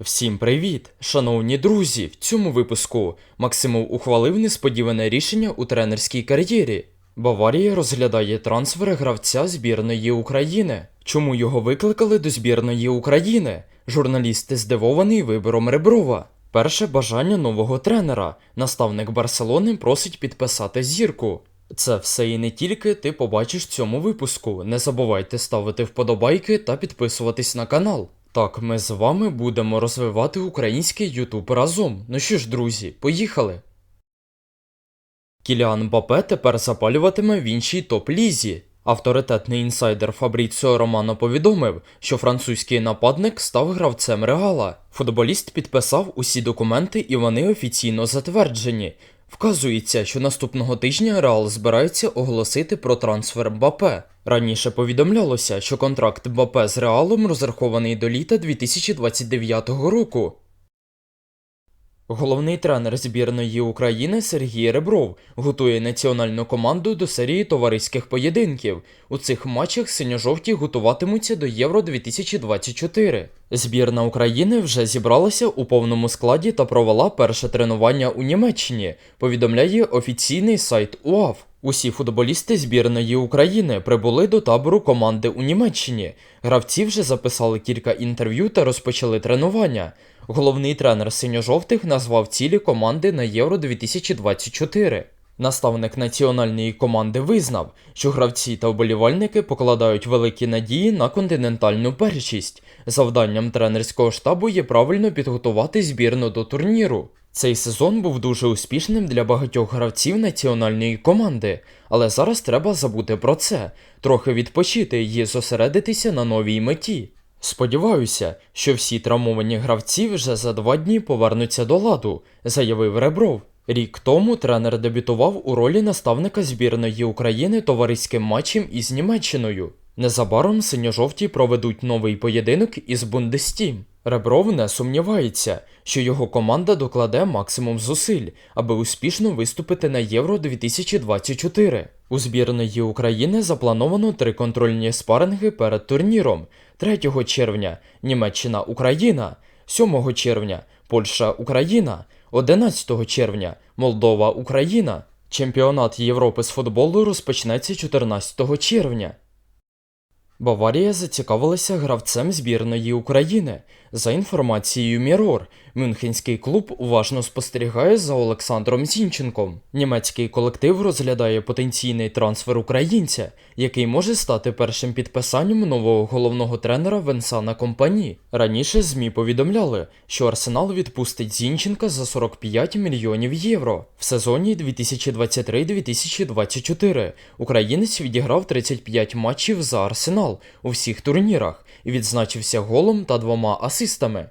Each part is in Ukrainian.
Всім привіт! Шановні друзі! В цьому випуску Максимов ухвалив несподіване рішення у тренерській кар'єрі. Баварія розглядає трансфери гравця збірної України. Чому його викликали до збірної України? Журналісти здивований вибором Реброва. Перше бажання нового тренера. Наставник Барселони просить підписати зірку. Це все і не тільки ти побачиш в цьому випуску. Не забувайте ставити вподобайки та підписуватись на канал. Так, ми з вами будемо розвивати український Ютуб разом. Ну що ж, друзі, поїхали. Кіліан Бапе тепер запалюватиме в іншій топ-лізі. Авторитетний інсайдер Фабріціо Романо повідомив, що французький нападник став гравцем Реала. Футболіст підписав усі документи і вони офіційно затверджені. Вказується, що наступного тижня Реал збирається оголосити про трансфер Мбапе. Раніше повідомлялося, що контракт Мбапе з Реалом розрахований до літа 2029 року. Головний тренер збірної України Сергій Ребров готує національну команду до серії товариських поєдинків. У цих матчах синьо-жовті готуватимуться до Євро 2024. Збірна України вже зібралася у повному складі та провела перше тренування у Німеччині. Повідомляє офіційний сайт УАФ. Усі футболісти збірної України прибули до табору команди у Німеччині. Гравці вже записали кілька інтерв'ю та розпочали тренування. Головний тренер синьо-жовтих назвав цілі команди на Євро 2024. Наставник національної команди визнав, що гравці та вболівальники покладають великі надії на континентальну першість. Завданням тренерського штабу є правильно підготувати збірну до турніру. Цей сезон був дуже успішним для багатьох гравців національної команди, але зараз треба забути про це, трохи відпочити і зосередитися на новій меті. Сподіваюся, що всі травмовані гравці вже за два дні повернуться до ладу, заявив Ребров. Рік тому тренер дебютував у ролі наставника збірної України товариським матчем із Німеччиною. Незабаром синьо-жовті проведуть новий поєдинок із Бундестім. Ребров не сумнівається, що його команда докладе максимум зусиль, аби успішно виступити на Євро 2024. У збірної України заплановано три контрольні спаринги перед турніром: 3 червня Німеччина Україна, 7 червня Польща Україна, 11 червня Молдова Україна. Чемпіонат Європи з футболу розпочнеться 14 червня. Баварія зацікавилася гравцем збірної України. За інформацією Мірор, Мюнхенський клуб уважно спостерігає за Олександром Зінченком. Німецький колектив розглядає потенційний трансфер українця, який може стати першим підписанням нового головного тренера Венсана Компані. Раніше ЗМІ повідомляли, що Арсенал відпустить Зінченка за 45 мільйонів євро. В сезоні 2023-2024 українець відіграв 35 матчів за Арсенал у всіх турнірах і відзначився голом та двома асистами.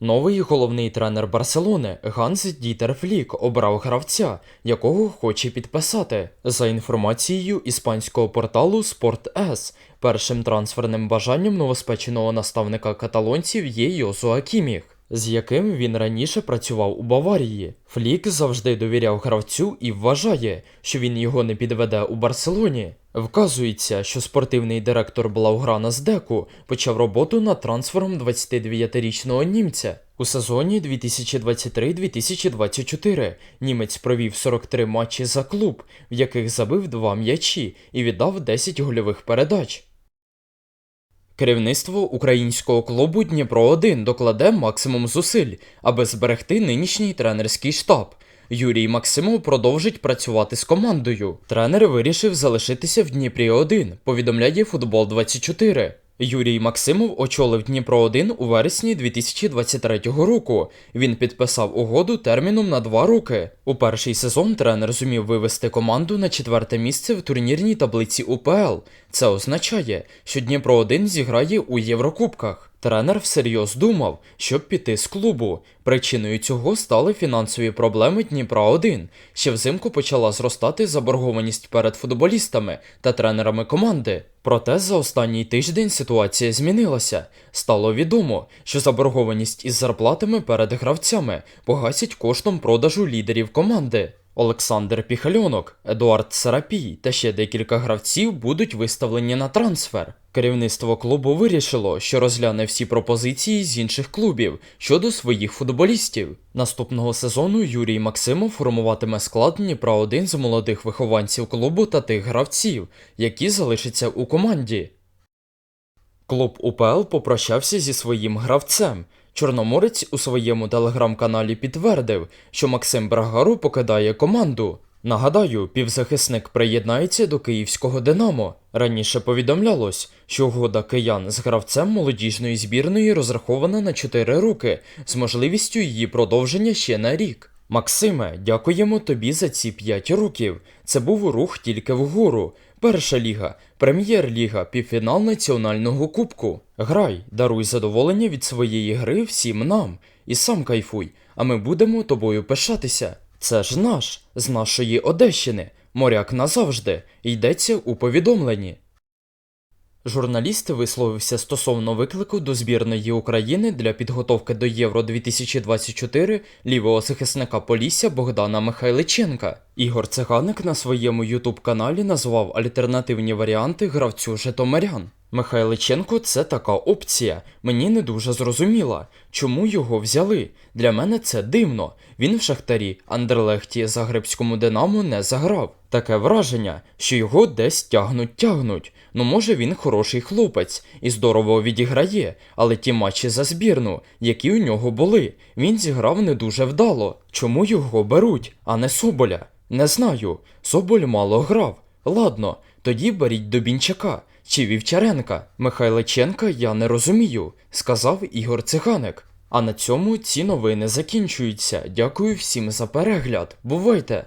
Новий головний тренер Барселони Ганс Дітер Флік обрав гравця, якого хоче підписати. За інформацією іспанського порталу Sport.S, першим трансферним бажанням новоспеченого наставника каталонців є Йозуа Кіміх, з яким він раніше працював у Баварії. Флік завжди довіряв гравцю і вважає, що він його не підведе у Барселоні. Вказується, що спортивний директор Блауграна з Деку почав роботу над трансфером 29-річного німця. У сезоні 2023-2024 німець провів 43 матчі за клуб, в яких забив 2 м'ячі і віддав 10 гольових передач. Керівництво українського клубу Дніпро 1 докладе максимум зусиль, аби зберегти нинішній тренерський штаб. Юрій Максимов продовжить працювати з командою. Тренер вирішив залишитися в Дніпрі 1, повідомляє Футбол 24. Юрій Максимов очолив Дніпро 1 у вересні 2023 року. Він підписав угоду терміном на два роки. У перший сезон тренер зумів вивести команду на четверте місце в турнірній таблиці УПЛ. Це означає, що Дніпро 1 зіграє у Єврокубках. Тренер всерйоз думав, щоб піти з клубу. Причиною цього стали фінансові проблеми Дніпра 1 Ще взимку почала зростати заборгованість перед футболістами та тренерами команди. Проте за останній тиждень ситуація змінилася. Стало відомо, що заборгованість із зарплатами перед гравцями погасять коштом продажу лідерів команди. Олександр Піхальонок, Едуард Сарапій та ще декілька гравців будуть виставлені на трансфер. Керівництво клубу вирішило, що розгляне всі пропозиції з інших клубів щодо своїх футболістів. Наступного сезону Юрій Максимов формуватиме склад Дніпра один з молодих вихованців клубу та тих гравців, які залишаться у команді. Клуб УПЛ попрощався зі своїм гравцем. Чорноморець у своєму телеграм-каналі підтвердив, що Максим Брагару покидає команду. Нагадаю, півзахисник приєднається до київського Динамо. Раніше повідомлялось, що угода киян з гравцем молодіжної збірної розрахована на 4 роки з можливістю її продовження ще на рік. Максиме, дякуємо тобі за ці 5 років. Це був рух тільки вгору. Перша ліга, прем'єр-ліга, півфінал національного кубку. Грай, даруй задоволення від своєї гри всім нам. І сам кайфуй, а ми будемо тобою пишатися. Це ж наш, з нашої Одещини. Моряк назавжди. Йдеться у повідомленні. Журналіст висловився стосовно виклику до збірної України для підготовки до Євро 2024 лівого захисника Полісся Богдана Михайличенка. Ігор Циганик на своєму ютуб-каналі назвав альтернативні варіанти гравцю Житомирян. Михайличенко це така опція. Мені не дуже зрозуміла, чому його взяли. Для мене це дивно. Він в Шахтарі, Андерлехті, Загребському Динамо не заграв. Таке враження, що його десь тягнуть тягнуть. Ну може він хороший хлопець і здорово відіграє, але ті матчі за збірну, які у нього були, він зіграв не дуже вдало. Чому його беруть, а не Соболя? Не знаю. Соболь мало грав. Ладно, тоді беріть Добінчака чи Вівчаренка. Михайличенка я не розумію, сказав Ігор Циганик. А на цьому ці новини закінчуються. Дякую всім за перегляд. Бувайте!